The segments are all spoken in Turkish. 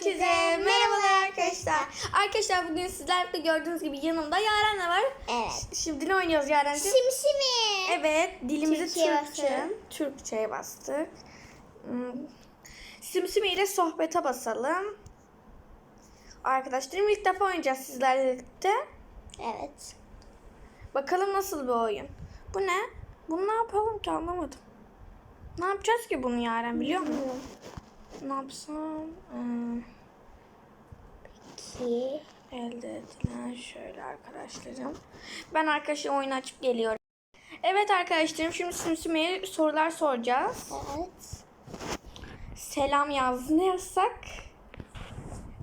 Herkese merhabalar arkadaşlar. Arkadaşlar bugün sizlerle gördüğünüz gibi yanımda Yaren de var. Evet. Şimdi ne oynuyoruz Yaren'cim? Simsimi. Evet, dilimizi Türkçe, basalım. Türkçe'ye bastık. Hmm. Simsimi ile sohbete basalım. Arkadaşlarım ilk defa oynayacağız sizlerle birlikte. Evet. Bakalım nasıl bir oyun. Bu ne? Bunu ne yapalım ki anlamadım. Ne yapacağız ki bunu Yaren biliyor musun? Ne yapsam? Hmm. Ki. Elde edilen şöyle arkadaşlarım. Ben arkadaşlar oyunu açıp geliyorum. Evet arkadaşlarım şimdi Simsimi'ye sorular soracağız. Evet. Selam yaz. Ne yazsak?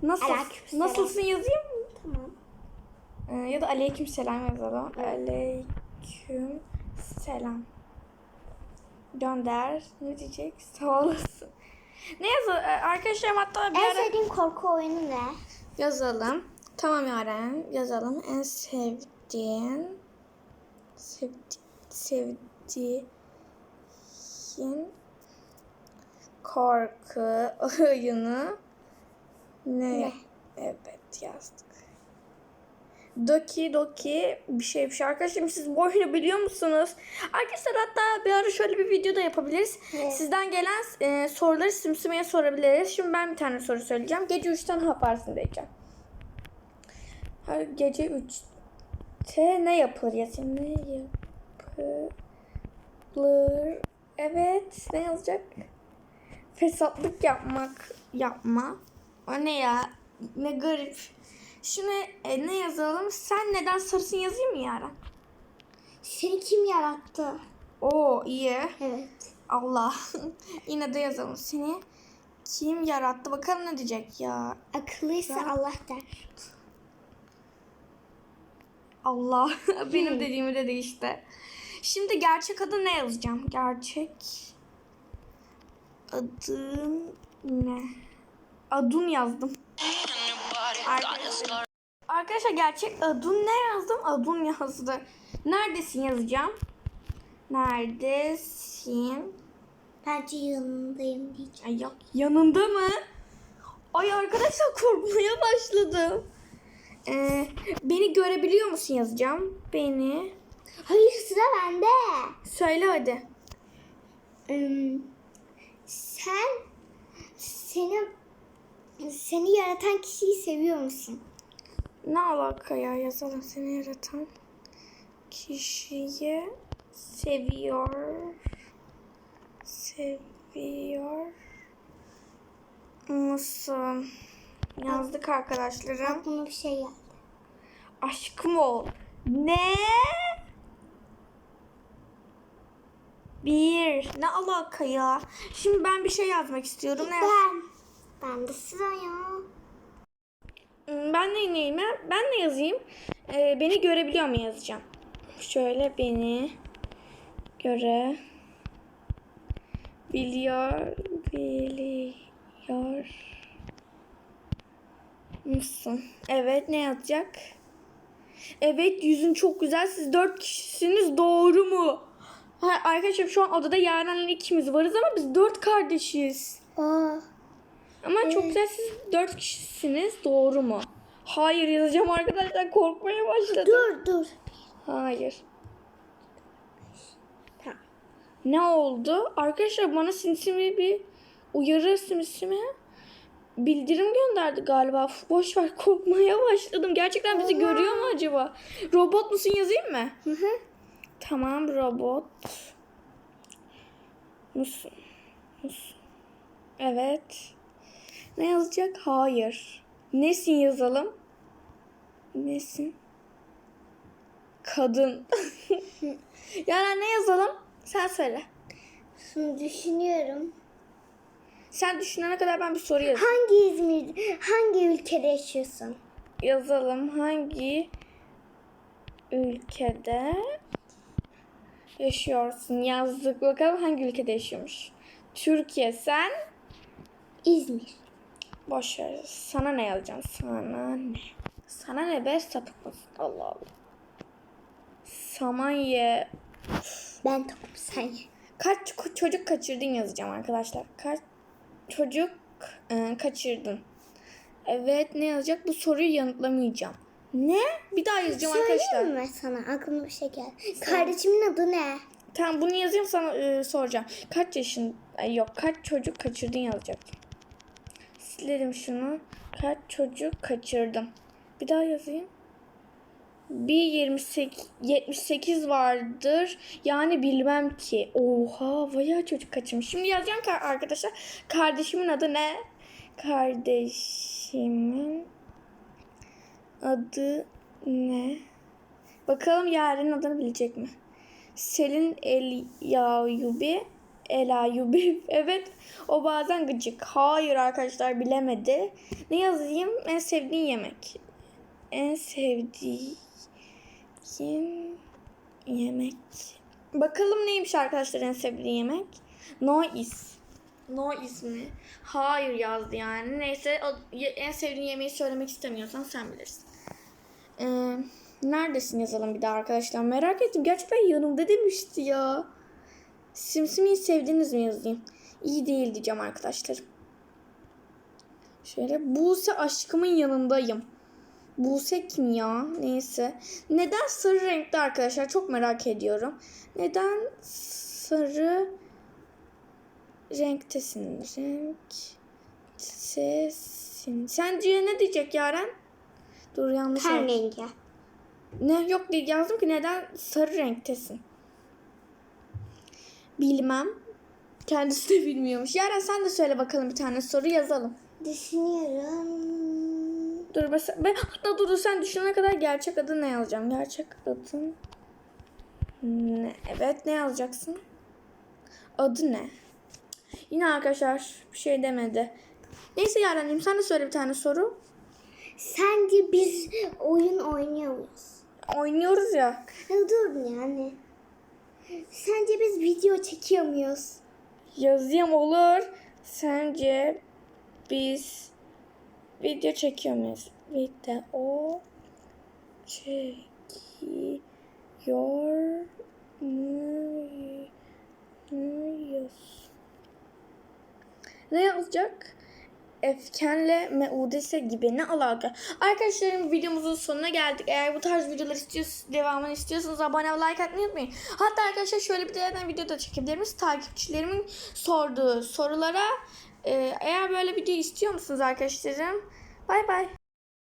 Nasıl? Nasılsın yazayım mı? Tamam. Ee, ya da aleyküm selam yazalım. Aleyküm selam. Gönder. Ne diyecek? Sağ olasın. Ne yazalım? Arkadaşlarım hatta bir En ara... sevdiğin korku oyunu ne? Yazalım. Tamam Yaren. Yazalım. En sevdiğin sevdi, sevdiğin korku oyunu ne? Ne? Evet yazdık. Doki Doki bir şey bir şey. Arkadaşlar siz bu oyunu biliyor musunuz? Arkadaşlar hatta bir ara şöyle bir video da yapabiliriz. Evet. Sizden gelen e, soruları Simsimi'ye sorabiliriz. Şimdi ben bir tane soru söyleyeceğim. Gece 3'ten yaparsın diyeceğim. Her gece 3'te ne yapılır ya? Ne yapılır? Evet. Ne yazacak? Fesatlık yapmak. Yapma. O ne ya? Ne garip. Şimdi e, ne yazalım? Sen neden sarısın yazayım mı Yaren? Seni kim yarattı? Oo iyi. Evet. Allah. Yine de yazalım. Seni kim yarattı? Bakalım ne diyecek ya. Akıllıysa Ben- Allah der. Allah. Benim dediğimi dedi işte. Şimdi gerçek adı ne yazacağım? Gerçek adın ne? Adun yazdım. Arkadaşlar, Arkadaşlar gerçek adun ne yazdım? Adun yazdı. Neredesin yazacağım. Neredesin? Bence yanındayım diyeceğim. Ay yok. Yanında mı? Ay arkadaşlar korkmaya başladım. Ee, beni görebiliyor musun yazacağım. Beni. Hayır sıra bende. Söyle hadi. Im, sen seni seni yaratan kişiyi seviyor musun? Ne alaka ya yazalım seni yaratan kişiyi seviyor. Seviyor musun? Yazdık arkadaşlarım. Aklıma bir şey geldi. Aşkım ol. Ne? Bir. Ne alaka ya? Şimdi ben bir şey yazmak istiyorum. Ne yaz- Ben. De sıra ya. Hmm, Ben ne neyim? Ben, ne yazayım? Ee, beni görebiliyor mu yazacağım? Şöyle beni göre biliyor biliyor musun? Evet ne yazacak? Evet yüzün çok güzel. Siz dört kişisiniz doğru mu? Ha, arkadaşlar şu an odada Yaren'le ikimiz varız ama biz dört kardeşiz. Aa, Ama çok güzel siz dört kişisiniz doğru mu? Hayır yazacağım arkadaşlar korkmaya başladım. dur dur. Hayır. Ha. Ne oldu? Arkadaşlar bana sinsimi bir uyarı sinsimi bildirim gönderdi galiba. Uf, Boş ver korkmaya başladım. Gerçekten bizi görüyor mu acaba? Robot musun yazayım mı? Hı hı. Tamam robot. Musun? Musun? Evet. Ne yazacak? Hayır. Nesin yazalım? Nesin? Kadın. yani ne yazalım? Sen söyle. Şimdi düşünüyorum. Sen düşünene kadar ben bir soru yazayım. Hangi İzmir, hangi ülkede yaşıyorsun? Yazalım. Hangi ülkede yaşıyorsun? Yazdık. Bakalım hangi ülkede yaşıyormuş. Türkiye sen. İzmir. Boş ver. Sana ne yazacağım? Sana ne? Sana ne be sapık mısın? Allah Allah. Samanye. Ben tokum sen ye. Kaç çocuk kaçırdın yazacağım arkadaşlar. Kaç çocuk e, kaçırdın. Evet ne yazacak? Bu soruyu yanıtlamayacağım. Ne? Bir daha yazacağım arkadaşlar. Söyleyeyim mi sana? Aklıma bir şey geldi. Kardeşimin adı ne? Tamam bunu yazayım sana e, soracağım. Kaç yaşın Ay, yok kaç çocuk kaçırdın yazacak. Silelim şunu. Kaç çocuk kaçırdım. Bir daha yazayım. Bir 28 78 vardır. Yani bilmem ki. Oha bayağı çocuk kaçırmış. Şimdi yazacağım ki arkadaşlar. Kardeşimin adı ne? Kardeşimin adı ne? Bakalım Yaren'in adını bilecek mi? Selin El Yayubi El Ayubi. Evet. O bazen gıcık. Hayır arkadaşlar bilemedi. Ne yazayım? En sevdiğin yemek. En sevdiğim yemek. Bakalım neymiş arkadaşlar en sevdiğin yemek? No is. No is mi? Hayır yazdı yani. Neyse en sevdiğin yemeği söylemek istemiyorsan sen bilirsin. Ee, neredesin yazalım bir daha arkadaşlar. Merak ettim. Gerçekten yanımda demişti ya. Simsimi'yi sevdiniz mi yazayım? İyi değil diyeceğim arkadaşlar. Şöyle Buse aşkımın yanındayım. Buse kim ya? Neyse. Neden sarı renkte arkadaşlar? Çok merak ediyorum. Neden sarı renktesin? Renktesin. Sence ne diyecek Yaren? Dur yanlış Ten rengi. Ne yok diye yazdım ki neden sarı renktesin? Bilmem. Kendisi de bilmiyormuş. Yaren sen de söyle bakalım bir tane soru yazalım. Düşünüyorum. Dur mesela ben hatta dur dur, sen düşünene kadar gerçek adı ne yazacağım? Gerçek adın ne? Evet ne yazacaksın? Adı ne? Yine arkadaşlar bir şey demedi. Neyse Yaren'cim sen de söyle bir tane soru. Sence biz oyun oynuyor muyuz? Oynuyoruz ya. Ya dur yani. Sence biz video çekiyor muyuz? Yazayım olur. Sence biz video çekiyor muyuz? Video çekiyor muyuz? Ne yazacak? Efkenle meudese gibi ne alaka? Arkadaşlarım videomuzun sonuna geldik. Eğer bu tarz videolar istiyorsanız, devamını istiyorsanız abone ve like atmayı unutmayın. Hatta arkadaşlar şöyle bir yerden video da çekebiliriz. Takipçilerimin sorduğu sorulara e, eğer böyle video istiyor musunuz arkadaşlarım? Bay bay.